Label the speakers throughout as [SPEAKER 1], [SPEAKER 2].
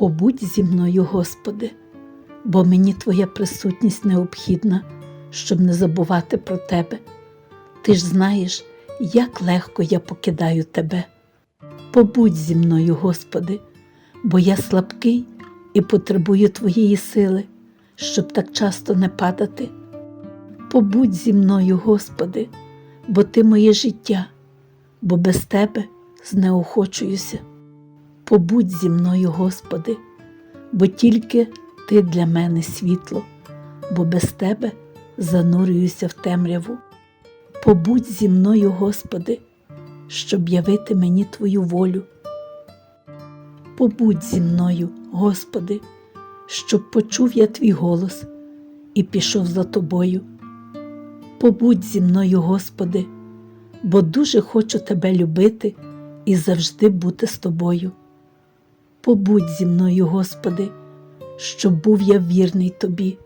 [SPEAKER 1] Побудь зі мною, Господи, бо мені Твоя присутність необхідна, щоб не забувати про Тебе. Ти ж знаєш, як легко я покидаю Тебе. Побудь зі мною, Господи, бо я слабкий і потребую Твоєї сили, щоб так часто не падати. Побудь зі мною, Господи, бо Ти моє життя, бо без Тебе знеохочуюся. Побудь зі мною, Господи, бо тільки Ти для мене світло, бо без Тебе занурююся в темряву. Побудь зі мною, Господи, щоб явити мені Твою волю. Побудь зі мною, Господи, щоб почув я Твій голос і пішов за Тобою. Побудь зі мною, Господи, бо дуже хочу Тебе любити і завжди бути з Тобою. Побудь зі мною, Господи, щоб був я вірний Тобі.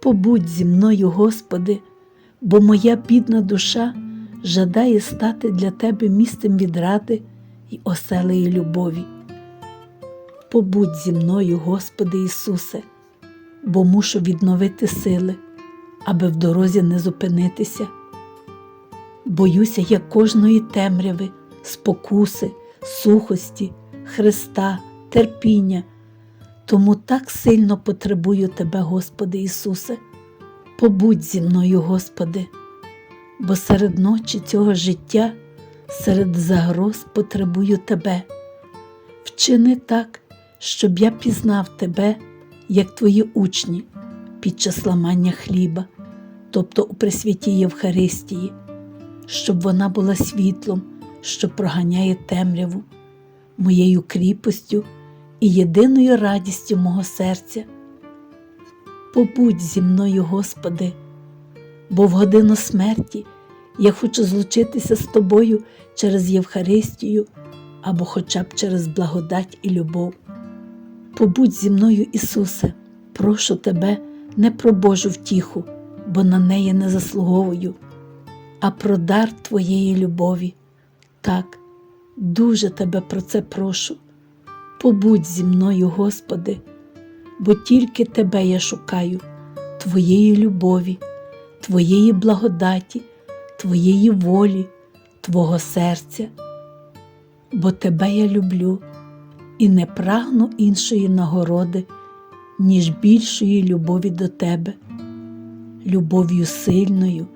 [SPEAKER 1] Побудь зі мною, Господи, бо моя бідна душа жадає стати для Тебе місцем відради і оселеї любові. Побудь зі мною, Господи Ісусе, бо мушу відновити сили, аби в дорозі не зупинитися. Боюся я кожної темряви, спокуси, сухості, Христа, терпіння, тому так сильно потребую Тебе, Господи Ісусе. Побудь зі мною, Господи, бо серед ночі цього життя, серед загроз потребую Тебе. Вчини так, щоб я пізнав Тебе, як Твої учні, під час ламання хліба, тобто у Пресвятій Євхаристії, щоб вона була світлом, що проганяє темряву, моєю кріпостю і єдиною радістю мого серця. Побудь зі мною, Господи, бо в годину смерті я хочу злучитися з Тобою через Євхаристію або хоча б через благодать і любов. Побудь зі мною, Ісусе, прошу Тебе не про Божу втіху, бо на неї не заслуговую, а про дар Твоєї любові. Так, дуже Тебе про це прошу. Побудь зі мною, Господи, бо тільки Тебе я шукаю, Твоєї любові, Твоєї благодаті, Твоєї волі, Твого серця, бо Тебе я люблю і не прагну іншої нагороди, ніж більшої любові до Тебе, любов'ю сильною,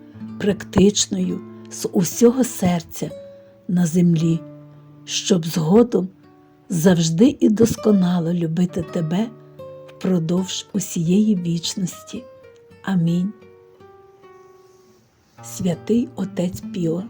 [SPEAKER 1] практичною, з усього серця на землі, щоб згодом завжди і досконало любити Тебе впродовж усієї вічності. Амінь. Святий Отець Піо